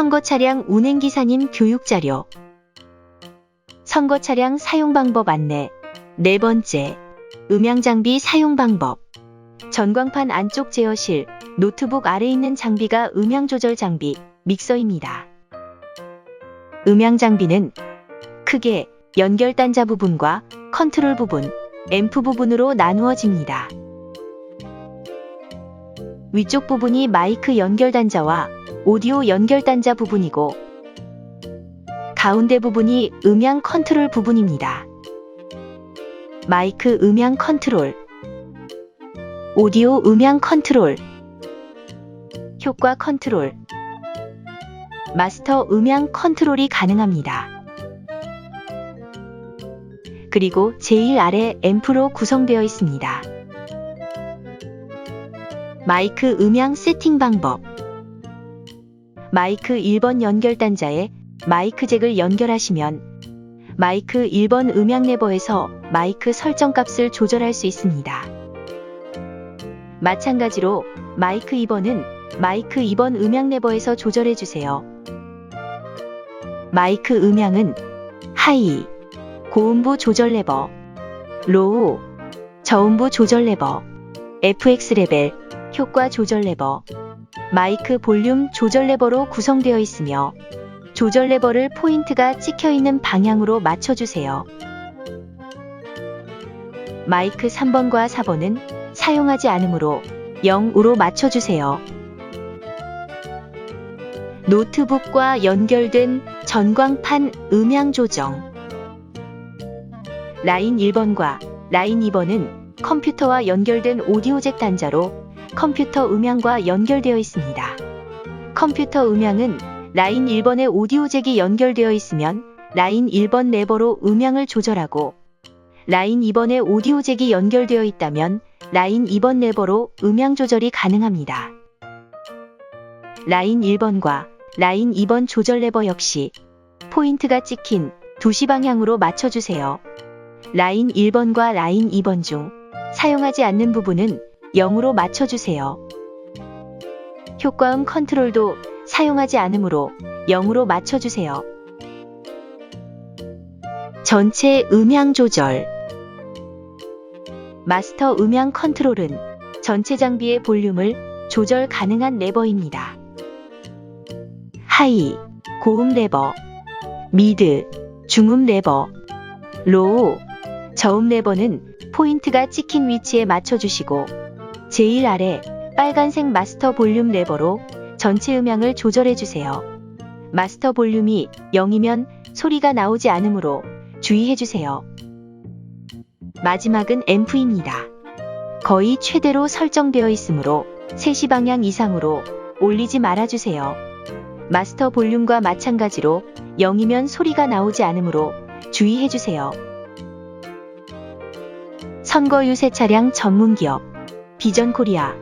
선거 차량 운행 기사님 교육 자료. 선거 차량 사용 방법 안내. 네 번째. 음향 장비 사용 방법. 전광판 안쪽 제어실, 노트북 아래 있는 장비가 음향 조절 장비, 믹서입니다. 음향 장비는 크게 연결 단자 부분과 컨트롤 부분, 앰프 부분으로 나누어집니다. 위쪽 부분이 마이크 연결 단자와 오디오 연결 단자 부분이고 가운데 부분이 음향 컨트롤 부분입니다. 마이크 음향 컨트롤 오디오 음향 컨트롤 효과 컨트롤 마스터 음향 컨트롤이 가능합니다. 그리고 제일 아래 앰프로 구성되어 있습니다. 마이크 음향 세팅 방법 마이크 1번 연결 단자에 마이크 잭을 연결하시면 마이크 1번 음향 레버에서 마이크 설정 값을 조절할 수 있습니다. 마찬가지로 마이크 2번은 마이크 2번 음향 레버에서 조절해 주세요. 마이크 음향은 하이, 고음부 조절 레버, 로우, 저음부 조절 레버, FX 레벨, 효과 조절 레버, 마이크 볼륨 조절 레버로 구성되어 있으며 조절 레버를 포인트가 찍혀 있는 방향으로 맞춰주세요. 마이크 3번과 4번은 사용하지 않으므로 0으로 맞춰주세요. 노트북과 연결된 전광판 음향 조정 라인 1번과 라인 2번은 컴퓨터와 연결된 오디오 잭 단자로 컴퓨터 음향과 연결되어 있습니다. 컴퓨터 음향은 라인 1번에 오디오 잭이 연결되어 있으면 라인 1번 레버로 음향을 조절하고 라인 2번에 오디오 잭이 연결되어 있다면 라인 2번 레버로 음향 조절이 가능합니다. 라인 1번과 라인 2번 조절 레버 역시 포인트가 찍힌 2시 방향으로 맞춰주세요. 라인 1번과 라인 2번 중 사용하지 않는 부분은 0으로 맞춰주세요. 효과음 컨트롤도 사용하지 않으므로 0으로 맞춰주세요. 전체 음향 조절 마스터 음향 컨트롤은 전체 장비의 볼륨을 조절 가능한 레버입니다. 하이, 고음 레버, 미드, 중음 레버, 로우, 저음 레버는 포인트가 찍힌 위치에 맞춰주시고 제일 아래 빨간색 마스터 볼륨 레버로 전체 음향을 조절해주세요. 마스터 볼륨이 0이면 소리가 나오지 않으므로 주의해주세요. 마지막은 앰프입니다. 거의 최대로 설정되어 있으므로 3시 방향 이상으로 올리지 말아주세요. 마스터 볼륨과 마찬가지로 0이면 소리가 나오지 않으므로 주의해주세요. 선거 유세 차량 전문 기업 비전 코리아